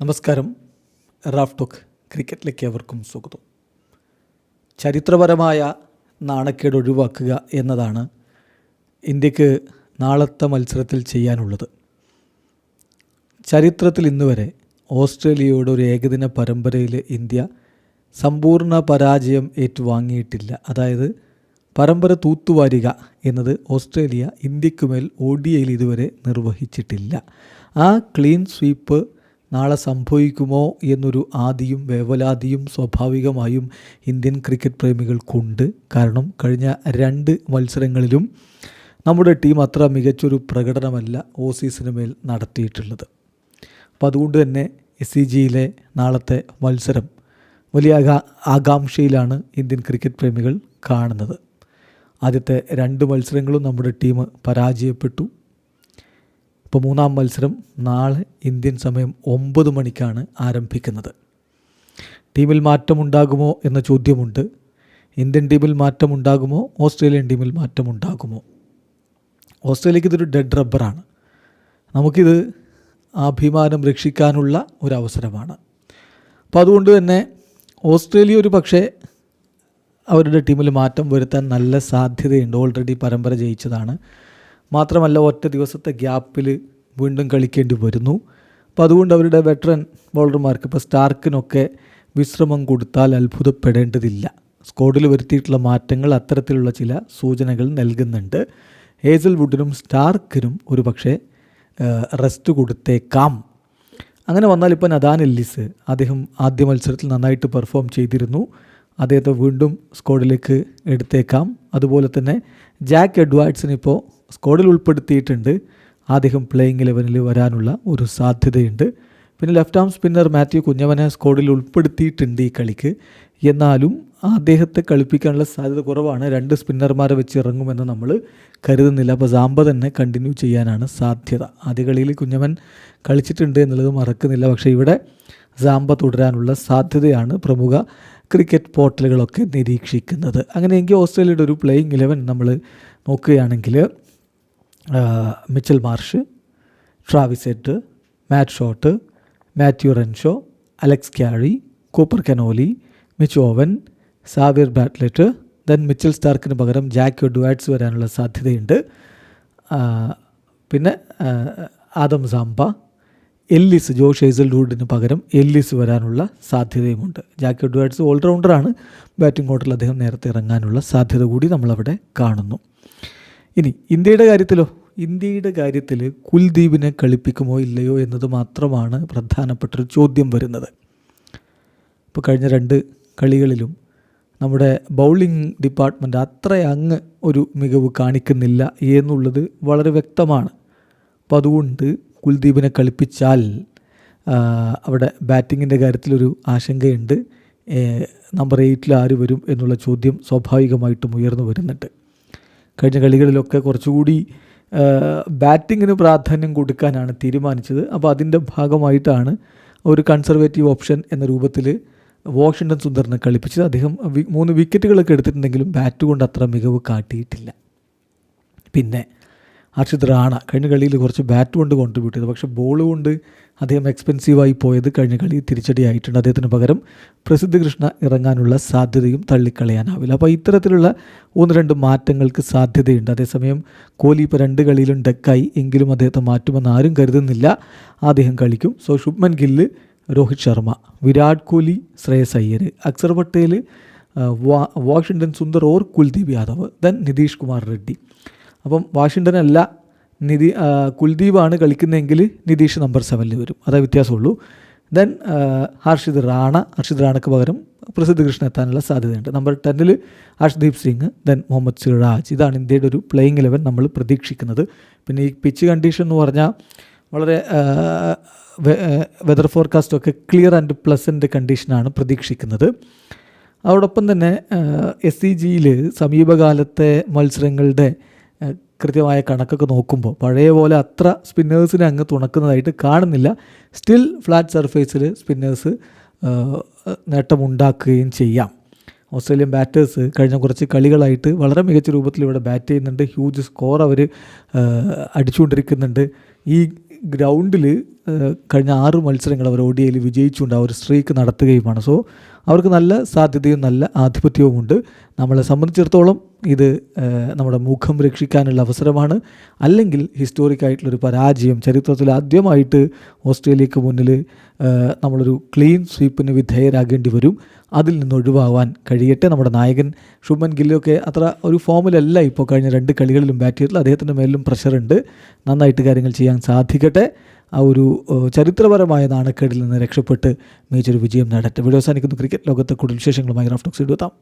നമസ്കാരം. Raf talk ക്രിക്കറ്റിലേക്ക് അവർക്കും സ്വാഗതം. ചരിത്രപരമായ നാണക്കേട് ഒഴിവാക്കുക എന്നതാണ് ഇന്ത്യയ്ക്ക് നാളത്തെ മത്സരത്തിൽ ചെയ്യാനുള്ളത്. ചരിത്രത്തിൽ ഇന്ന് വരെ ഓസ്ട്രേലിയയോട് ഒരു ഏകദിന പരമ്പരയിൽ ഇന്ത്യ സമ്പൂർണ പരാജയം ഏറ്റുവാങ്ങിയിട്ടില്ല. അതായത് പരമ്പര തൂത്തുവാരുക എന്നത് ഓസ്ട്രേലിയ ഇന്ത്യക്കുമേൽ ഒ ഡി ഇതുവരെ നിർവഹിച്ചിട്ടില്ല. ആ ക്ലീൻ സ്വീപ്പ് നാളെ സംഭവിക്കുമോ എന്നൊരു ആദിയും വേവലാതിയും സ്വാഭാവികമായും ഇന്ത്യൻ ക്രിക്കറ്റ് പ്രേമികൾക്കുണ്ട്. കാരണം കഴിഞ്ഞ രണ്ട് മത്സരങ്ങളിലും നമ്മുടെ ടീം അത്ര മികച്ചൊരു പ്രകടനമല്ല ഓസീസിന് മേൽ നടത്തിയിട്ടുള്ളത്. അപ്പോൾ അതുകൊണ്ട് തന്നെ എസ് സി ജിയിലെ നാളത്തെ മത്സരം വലിയ ആകാ ആകാംക്ഷയിലാണ് ഇന്ത്യൻ ക്രിക്കറ്റ് പ്രേമികൾ കാണുന്നത്. ആദ്യത്തെ രണ്ട് മത്സരങ്ങളും നമ്മുടെ ടീം പരാജയപ്പെട്ടു. ഇപ്പോൾ മൂന്നാം മത്സരം നാളെ ഇന്ത്യൻ സമയം ഒമ്പത് മണിക്കാണ് ആരംഭിക്കുന്നത്. ടീമിൽ മാറ്റമുണ്ടാകുമോ എന്ന ചോദ്യമുണ്ട്. ഇന്ത്യൻ ടീമിൽ മാറ്റമുണ്ടാകുമോ? ഓസ്ട്രേലിയൻ ടീമിൽ മാറ്റമുണ്ടാകുമോ? ഓസ്ട്രേലിയക്ക് ഇതൊരു ഡെഡ് റബ്ബറാണ് നമുക്കിത് അഭിമാനം രക്ഷിക്കാനുള്ള ഒരു അവസരമാണ് അപ്പോൾ അതുകൊണ്ട് തന്നെ ഓസ്ട്രേലിയ ഒരു പക്ഷേ അവരുടെ ടീമിൽ മാറ്റം വരുത്താൻ നല്ല സാധ്യതയുണ്ട്. ഓൾറെഡി പരമ്പര ജയിച്ചതാണ്. മാത്രമല്ല ഒറ്റ ദിവസത്തെ ഗ്യാപ്പിൽ വീണ്ടും കളിക്കേണ്ടി വരുന്നു. അപ്പോൾ അതുകൊണ്ട് അവരുടെ വെറ്ററൻ ബോളർമാർക്ക് ഇപ്പോൾ സ്റ്റാർക്കിനൊക്കെ വിശ്രമം കൊടുത്താൽ അത്ഭുതപ്പെടേണ്ടതില്ല. സ്കോഡിൽ വരുത്തിയിട്ടുള്ള മാറ്റങ്ങൾ അത്തരത്തിലുള്ള ചില സൂചനകൾ നൽകുന്നുണ്ട്. ഹേസൽവുഡിനും സ്റ്റാർക്കിനും ഒരു പക്ഷേ റെസ്റ്റ് കൊടുത്തേക്കാം. അങ്ങനെ വന്നാൽ ഇപ്പോൾ നദാൻ എല്ലിസ് അദ്ദേഹം ആദ്യ മത്സരത്തിൽ നന്നായിട്ട് പെർഫോം ചെയ്തിരുന്നു. അദ്ദേഹത്തെ വീണ്ടും സ്ക്വാഡിലേക്ക് എടുത്തേക്കാം. അതുപോലെ തന്നെ ജാക്ക് എഡ്വാർഡ്സിന് ഇപ്പോൾ സ്ക്വാഡിൽ ഉൾപ്പെടുത്തിയിട്ടുണ്ട്. അദ്ദേഹം പ്ലേയിങ് ഇലവനിൽ വരാനുള്ള ഒരു സാധ്യതയുണ്ട്. പിന്നെ ലെഫ്റ്റ് ആം സ്പിന്നർ മാത്യു കുഞ്ഞവനെ സ്കോഡിൽ ഉൾപ്പെടുത്തിയിട്ടുണ്ട് ഈ കളിക്ക്. എന്നാലും അദ്ദേഹത്തെ കളിപ്പിക്കാനുള്ള സാധ്യത കുറവാണ്. രണ്ട് സ്പിന്നർമാരെ വെച്ച് ഇറങ്ങുമെന്ന് നമ്മൾ കരുതുന്നില്ല. അപ്പോൾ സാമ്പ തന്നെ കണ്ടിന്യൂ ചെയ്യാനാണ് സാധ്യത. ആദ്യ കളിയിൽ കുഞ്ഞവൻ കളിച്ചിട്ടുണ്ട് എന്നുള്ളത് മറക്കുന്നില്ല. പക്ഷേ ഇവിടെ സാമ്പ തുടരാനുള്ള സാധ്യതയാണ് പ്രമുഖ ക്രിക്കറ്റ് പോർട്ടലുകളൊക്കെ നിരീക്ഷിക്കുന്നത്. അങ്ങനെയെങ്കിൽ ഓസ്ട്രേലിയയുടെ ഒരു പ്ലേയിങ് ഇലവൻ നമ്മൾ നോക്കുകയാണെങ്കിൽ Mitchell Marsh Travis Head Matt Short Matthew Renshaw Alex Carey Cooper Connolly Mitch Owen Xavier Bartlett then Mitchell സ്റ്റാർക്കിന് പകരം ജാക്കി ഡുവാറ്റ്സ് വരാനുള്ള സാധ്യതയുണ്ട്. പിന്നെ ആദം സാമ്പ എല്ലിസ് ജോഷ് ഹേസൽവുഡിന് പകരം എല്ലിസ് വരാനുള്ള സാധ്യതയുമുണ്ട്. ജാക്കി ഡുവാറ്റ്സ് ഓൾറൗണ്ടറാണ്. ബാറ്റിംഗ് ഓർഡറിൽ അദ്ദേഹം നേരത്തെ ഇറങ്ങാനുള്ള സാധ്യത കൂടി നമ്മളവിടെ കാണുന്നു. ഇനി ഇന്ത്യയുടെ കാര്യത്തിലോ? ഇന്ത്യയുടെ കാര്യത്തിൽ കുൽദീപിനെ കളിപ്പിക്കുമോ ഇല്ലയോ എന്നത് മാത്രമാണ് പ്രധാനപ്പെട്ടൊരു ചോദ്യം വരുന്നത്. ഇപ്പോൾ കഴിഞ്ഞ രണ്ട് കളികളിലും നമ്മുടെ ബൗളിംഗ് ഡിപ്പാർട്ട്മെന്റ് അത്ര അങ്ങ് ഒരു മികവ് കാണിക്കുന്നില്ല എന്നുള്ളത് വളരെ വ്യക്തമാണ്. അപ്പോൾ അതുകൊണ്ട് കുൽദീപിനെ കളിപ്പിച്ചാൽ അവിടെ ബാറ്റിങ്ങിന്റെ കാര്യത്തിലൊരു ആശങ്കയുണ്ട്. നമ്പർ എയ്റ്റിൽ ആര് വരും എന്നുള്ള ചോദ്യം സ്വാഭാവികമായിട്ടും ഉയർന്നു വരുന്നുണ്ട്. കഴിഞ്ഞ കളികളിലൊക്കെ കുറച്ചുകൂടി ബാറ്റിങ്ങിന് പ്രാധാന്യം കൊടുക്കാനാണ് തീരുമാനിച്ചത്. അപ്പോൾ അതിന്റെ ഭാഗമായിട്ടാണ് ഒരു കൺസർവേറ്റീവ് ഓപ്ഷൻ എന്ന രൂപത്തിൽ വാഷിങ്ടൺ സുന്ദറിനെ കളിപ്പിച്ചത്. അദ്ദേഹം മൂന്ന് വിക്കറ്റുകളൊക്കെ എടുത്തിട്ടുണ്ടെങ്കിലും ബാറ്റ് കൊണ്ട് അത്ര മികവ് കാട്ടിയിട്ടില്ല. പിന്നെ ഹർഷിത് റാണ കഴിഞ്ഞ കളിയിൽ കുറച്ച് ബാറ്റ് കൊണ്ട് കോൺട്രിബ്യൂട്ട് ചെയ്തു. പക്ഷേ ബോൾ കൊണ്ട് അദ്ദേഹം എക്സ്പെൻസീവായി പോയത് കഴിഞ്ഞ കളി തിരിച്ചടിയായിട്ടുണ്ട് അദ്ദേഹത്തിന് പകരം. പ്രസിദ്ധ കൃഷ്ണ ഇറങ്ങാനുള്ള സാധ്യതയും തള്ളിക്കളയാനാവില്ല. അപ്പോൾ ഇത്തരത്തിലുള്ള ഒന്ന് രണ്ട് മാറ്റങ്ങൾക്ക് സാധ്യതയുണ്ട്. അതേസമയം കോഹ്ലി ഇപ്പോൾ രണ്ട് കളിയിലും ഡെക്കായി. എങ്കിലും അദ്ദേഹത്തെ മാറ്റുമെന്ന് ആരും കരുതുന്നില്ല. അദ്ദേഹം കളിക്കും. So Shubman Gill Rohit Sharma Virat Kohli Shreyas Iyer Axar Patel Washington Sundar or Kuldeep Yadav then Nitish Kumar Reddy. അപ്പം വാഷിങ്ടൺ അല്ല നിധി കുൽദീപാണ് കളിക്കുന്നതെങ്കിൽ നിതീഷ് നമ്പർ സെവനിൽ വരും. അതേ വ്യത്യാസമുള്ളൂ. ദെൻ ഹർഷിത് റാണ ഹർഷിത് റാണയ്ക്ക് പകരം പ്രസിദ്ധ കൃഷ്ണ എത്താനുള്ള സാധ്യതയുണ്ട്. നമ്പർ ടെന്നിൽ ഹർഷ്ദീപ് സിംഗ് ദെൻ മുഹമ്മദ് സിറാജ്. ഇതാണ് ഇന്ത്യയുടെ ഒരു പ്ലേയിങ് ഇലവൻ നമ്മൾ പ്രതീക്ഷിക്കുന്നത്. പിന്നെ ഈ പിച്ച് കണ്ടീഷൻ എന്ന് പറഞ്ഞാൽ വളരെ വെതർ ഫോർകാസ്റ്റൊക്കെ ക്ലിയർ ആൻഡ് പ്ലസന്റ് കണ്ടീഷനാണ് പ്രതീക്ഷിക്കുന്നത്. അതോടൊപ്പം തന്നെ എസ് സി ജിയിൽ സമീപകാലത്തെ മത്സരങ്ങളുടെ കൃത്യമായ കണക്കൊക്കെ നോക്കുമ്പോൾ പഴയ പോലെ അത്ര സ്പിന്നേഴ്സിനെ അങ്ങ് തുണക്കുന്നതായിട്ട് കാണുന്നില്ല. സ്റ്റിൽ ഫ്ലാറ്റ് സർഫേസിൽ സ്പിന്നേഴ്സ് നേട്ടമുണ്ടാക്കുകയും ചെയ്യാം. ഓസ്ട്രേലിയൻ ബാറ്റേഴ്സ് കഴിഞ്ഞ കുറച്ച് കളികളായിട്ട് വളരെ മികച്ച രൂപത്തിൽ ഇവിടെ ബാറ്റ് ചെയ്യുന്നുണ്ട്. ഹ്യൂജ് സ്കോർ അവർ അടിച്ചുകൊണ്ടിരിക്കുന്നുണ്ട്. ഈ ഗ്രൗണ്ടിൽ കഴിഞ്ഞ ആറ് മത്സരങ്ങൾ അവർ ഒ ഡി വിജയിച്ചുകൊണ്ട് ആ ഒരു സ്ട്രീക്ക് നടത്തുകയുമാണ്. സോ അവർക്ക് നല്ല സാധ്യതയും നല്ല ആധിപത്യവും ഉണ്ട്. നമ്മളെ സംബന്ധിച്ചിടത്തോളം ഇത് നമ്മുടെ മുഖം രക്ഷിക്കാനുള്ള അവസരമാണ്. അല്ലെങ്കിൽ ഹിസ്റ്റോറിക് ആയിട്ടുള്ളൊരു പരാജയം ചരിത്രത്തിൽ ആദ്യമായിട്ട് ഓസ്ട്രേലിയക്ക് മുന്നിൽ നമ്മളൊരു ക്ലീൻ സ്വീപ്പിന് വിധേയരാകേണ്ടി വരും. അതിൽ നിന്ന് ഒഴിവാവാൻ കഴിയട്ടെ നമ്മുടെ നായകൻ ശുഭൻ ഗില്ലൊക്കെ അത്ര ഒരു ഫോമിലല്ല ഇപ്പോൾ കഴിഞ്ഞ രണ്ട് കളികളിലും ബാറ്റ് ചെയ്തിട്ടുള്ള അദ്ദേഹത്തിന്റെ മേലിലും പ്രഷറുണ്ട് നന്നായിട്ട് കാര്യങ്ങൾ ചെയ്യാൻ സാധിക്കട്ടെ. ആ ഒരു ചരിത്രപരമായ നാണക്കേടിൽ നിന്ന് രക്ഷപ്പെട്ട് മികച്ചൊരു വിജയം നേടട്ടെ. വീഡിയോ അവസാനിക്കുന്നു. ക്രിക്കറ്റ് ലോകത്തെ കൂടുതൽ വിശേഷങ്ങളുമായി റാഫ്റ്റോക്സ് എടുത്താം